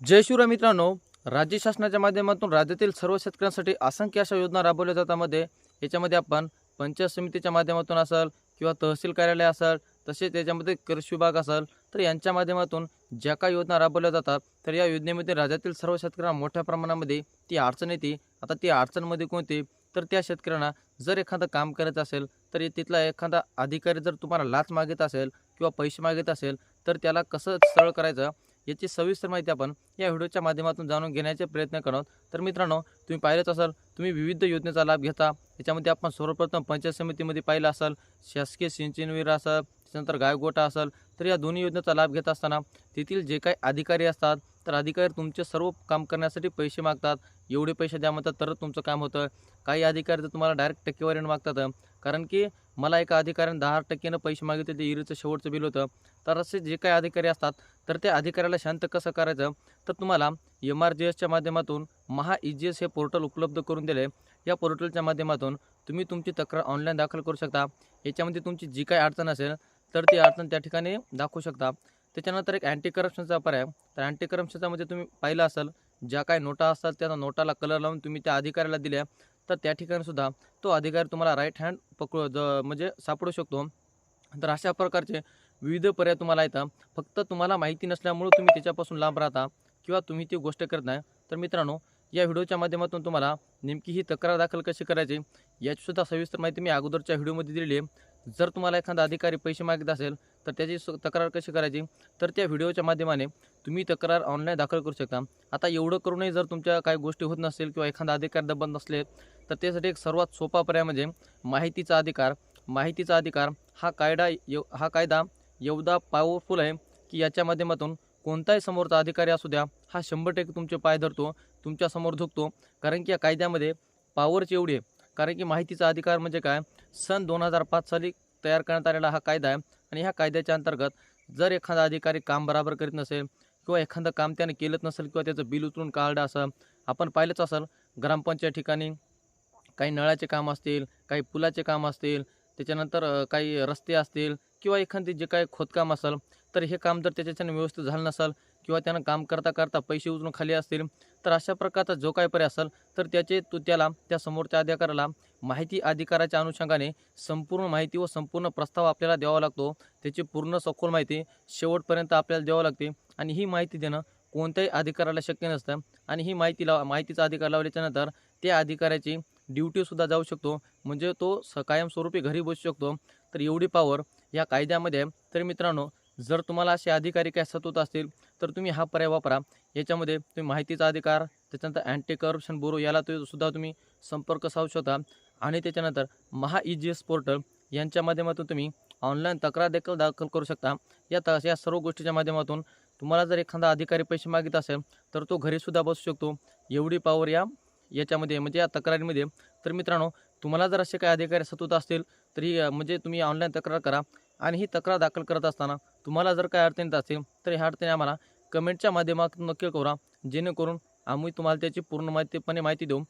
जय शिवराय मित्रांनो. राज्य शासनाच्या माध्यमातून राज्यातील सर्व शेतकऱ्यांसाठी असंख्य अशा योजना राबवल्या जातामध्ये याच्यामध्ये आपण पंचायत समितीच्या माध्यमातून असेल किंवा तहसील कार्यालय असेल तसेच त्याच्यामध्ये कृषी विभाग असेल तर यांच्या माध्यमातून ज्या काही योजना राबवल्या जातात तर या योजनेमध्ये राज्यातील सर्व शेतकऱ्यांना मोठ्या प्रमाणामध्ये ती अडचण येते. आता ती अडचणमध्ये कोणती तर त्या शेतकऱ्यांना जर एखादं काम करायचं असेल तर तिथला एखादा अधिकारी जर तुम्हाला लाच मागित असेल किंवा पैसे मागित असेल तर त्याला कसं सरळ करायचं? याची सविस्तर माहिती आपण या व्हिडिओच्या माध्यमातून जाणून घेण्याचे प्रयत्न करत तर मित्रांनो तुम्ही पाहिलंच असाल तुम्ही विविध योजनेचा लाभ घेता. याच्यामध्ये आपण सर्वप्रथम पंचायत समितीमध्ये पाहिलं असाल शासकीय सिंचन विहीर असेल त्याच्यानंतर गायगोटा असेल तर या दोन्ही योजनेचा लाभ घेत असताना तेथील जे काही अधिकारी असतात तर अधिकारी तुमचे सर्व काम करण्यासाठी पैसे मागतात. एवढे पैसे द्या म्हणतात तरच तुमचं काम होतं. काही अधिकारी तर तुम्हाला डायरेक्ट टक्केवारीनं मागतात. कारण की मला एका अधिकाऱ्याने दहा टक्क्यानं पैसे मागितले ते इरीचं शेवटचं बिल होतं. तर असे जे काही अधिकारी असतात तर त्या अधिकाऱ्याला शांत कसं करायचं? तर तुम्हाला एम आर जी एसच्या माध्यमातून महा ई जी एस हे पोर्टल उपलब्ध करून दिले या पोर्टलच्या माध्यमातून तुम्ही तुमची तक्रार ऑनलाईन दाखल करू शकता. याच्यामध्ये तुमची जी काही अडचण असेल तर ती अडचण त्या ठिकाणी दाखवू शकता. त्याच्यानंतर एक अँटी करप्शनचा पर्याय तर अँटी करप्शनचा म्हणजे तुम्ही पाहिलं असेल ज्या काही नोटा असतात त्या नोटाला कलर लावून तुम्ही त्या अधिकाऱ्याला दिल्या. तर त्या ठिकाणी सुद्धा तो अधिकारी तुम्हाला राईट हँड पकडू ज म्हणजे सापडू शकतो. तर अशा प्रकारचे विविध पर्याय तुम्हाला येतात फक्त तुम्हाला माहिती नसल्यामुळे तुम्ही त्याच्यापासून लांब राहता किंवा तुम्ही ती गोष्ट करत नाही. तर मित्रांनो या व्हिडिओच्या माध्यमातून तुम्हाला नेमकी ही तक्रार दाखल कशी करायची याचीसुद्धा सविस्तर माहिती मी अगोदरच्या व्हिडिओमध्ये दिलेली आहे. जर तुम्हाला एखादा अधिकारी पैसे मागत असेल तर त्याची स तक्रार कशी करायची? तर त्या व्हिडिओच्या माध्यमाने तुम्ही तक्रार ऑनलाईन दाखल करू शकता. आता एवढं करूनही जर तुमच्या काही गोष्टी होत नसेल किंवा एखादा अधिकार दबत नसले तर त्यासाठी एक सर्वात सोपा पर्याय म्हणजे माहितीचा अधिकार. माहितीचा अधिकार हा कायदा एव हा कायदा एवढा पॉवरफुल आहे की याच्या माध्यमातून कोणताही समोरचा अधिकारी असू द्या हा शंभर टक्के तुमचे पाय धरतो तुमच्यासमोर झुकतो. कारण की या कायद्यामध्ये पॉवरची एवढी आहे. कारण की माहितीचा अधिकार म्हणजे काय? सन दोन हजार पाच साली तयार करण्यात आलेला हा कायदा आहे. आणि ह्या कायद्याच्या अंतर्गत जर एखादा अधिकारी काम बराबर करीत नसेल किंवा एखादं काम त्याने केलंच नसेल किंवा त्याचं बिल उचलून काढलं असं आपण पाहिलंच असेल ग्रामपंचायत ठिकाणी काही नळाचे काम असतील काही पुलाचे काम असतील त्याच्यानंतर काही रस्ते असतील किंवा एखादी जे काही खोदकाम असेल तर हे काम जर त्याच्याच्यानं व्यवस्थित झालं नसेल किंवा त्यानं काम करता करता पैसे उचलून खाली असतील तर अशा प्रकारचा जो काही पर्याय असेल तर त्याचे तो त्याला त्या समोरच्या अधिकाऱ्याला माहिती अधिकाराच्या अनुषंगाने संपूर्ण माहिती व संपूर्ण प्रस्ताव आपल्याला द्यावा लागतो. त्याची पूर्ण सखोल माहिती शेवटपर्यंत आपल्याला द्यावं लागते. आणि ही माहिती देणं कोणत्याही अधिकाऱ्याला शक्य नसतं. आणि ही माहिती लाव माहितीचा अधिकार लावल्याच्यानंतर त्या अधिकाऱ्याची ड्युटीसुद्धा जाऊ शकतो. म्हणजे तो स कायमस्वरूपी घरी बसू शकतो. तर एवढी पॉवर या कायद्यामध्ये आहे तर मित्रांनो जर तुम्हाला असे अधिकारी काय सतवत असतील तर तुम्ही हा पर्याय वापरा. याच्यामध्ये तुम्ही माहितीचा अधिकार त्याच्यानंतर अँटी करप्शन ब्युरो याला तो सुद्धा तुम्ही संपर्क साधू शकता. आणि त्याच्यानंतर Maha E G S portal यांच्या माध्यमातून तुम्ही ऑनलाईन तक्रार देखील दाखल करू शकता. या त या सर्व गोष्टीच्या माध्यमातून तुम्हाला जर एखादा अधिकारी पैसे मागित असेल तर तो घरीसुद्धा बसू शकतो. एवढी पॉवर या याच्यामध्ये म्हणजे या तक्रारीमध्ये. तर मित्रांनो तुम्हाला जर असे काही अधिकारी सतत असतील तरी म्हणजे तुम्ही ऑनलाईन तक्रार करा. आणि ही तक्रार दाखल करत असताना तुम्हाला जर काही अडचण असेल तर ह्या अडचणी आम्हाला कमेंटच्या माध्यमातून नक्की करा जेणेकरून आम्ही तुम्हाला त्याची पूर्ण माहितीपणे माहिती देऊ.